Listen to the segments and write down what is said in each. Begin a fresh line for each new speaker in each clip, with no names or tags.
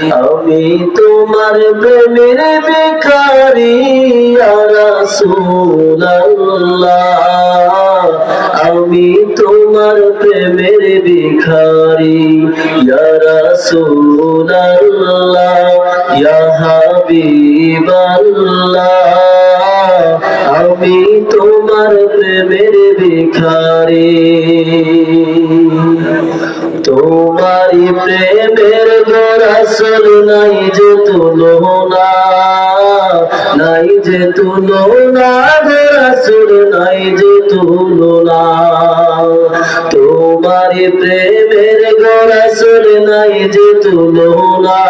আমি তোমার প্রেমের বেকারি রাসূলুল্লাহ। আমি তোমার প্রেমের ভিখারি ইয়া রাসূলুল্লাহ। ইয়া হাবিবাল্লাহ। আমি তোমার প্রেমের ভিখারি। তোমারি প্রেমের গোরাসল নাই যে তুলনা নাই যে গোরাসল নাই যে তুলনা তোমারি প্রেমের নাই যে তুলনা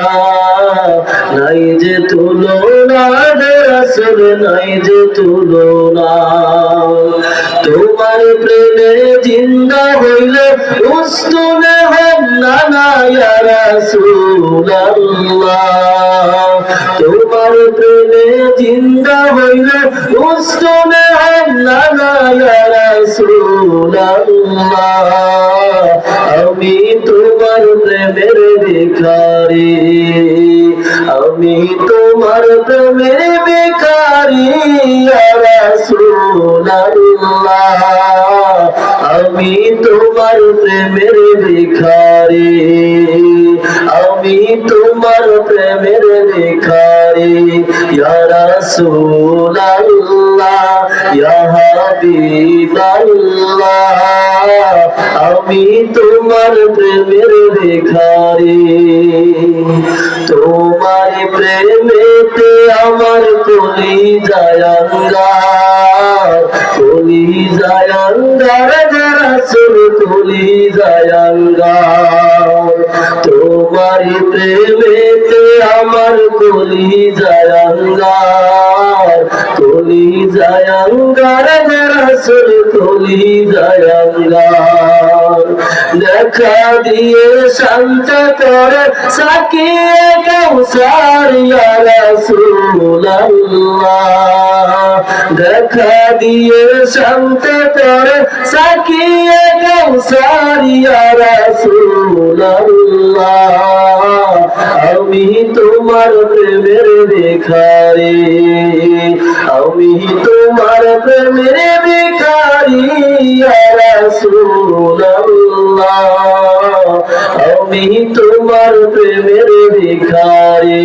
নাই যে তুলনা গোরাসল নাই যে তুলনা তোমার প্রেমে জিন্দা হইলে উস্তুনে নানা ইয়া রাসূলুল্লাহ। তোমার প্রেমে জিন্দা হইলে হন নানা ইয়া রাসূলুল্লাহ। আমি তোমার প্রেমের ভিখারি, আমি তোমার প্রেমের ভিখারি, ইয়া রাসূলুল্লাহ। আমি তোমার প্রেমের ভিখারি। আমি তোমার প্রেমের ভিখারি। ইয়া রাসূলুল্লাহ, ইয়া আমি তোমার প্রেমের ভিখারি। তোমার প্রেমেতে আমার কলি জায়াঙ্গার কলি জায়াঙ্গার রাসুল কলি জায়াঙ্গার তোমার প্রেমেতে আমার কলি জায়াঙ্গার কলি জায়াঙ্গার রাসুল কলি জায়াঙ্গার দেখা দিয়ে শান্ত কর সাকিয়ে ইয়া রাসূলুল্লাহ। দেখা দিয়ে শান্ত কর, সাকিয়ে কৌসার ইয়া রাসূলুল্লাহ। আমি তোমার প্রেমের ভিখারি, আমি তোমার প্রেমের ভিখারি ইয়া রাসূলুল্লাহ। আমি তোমার প্রেমের ভিখারি।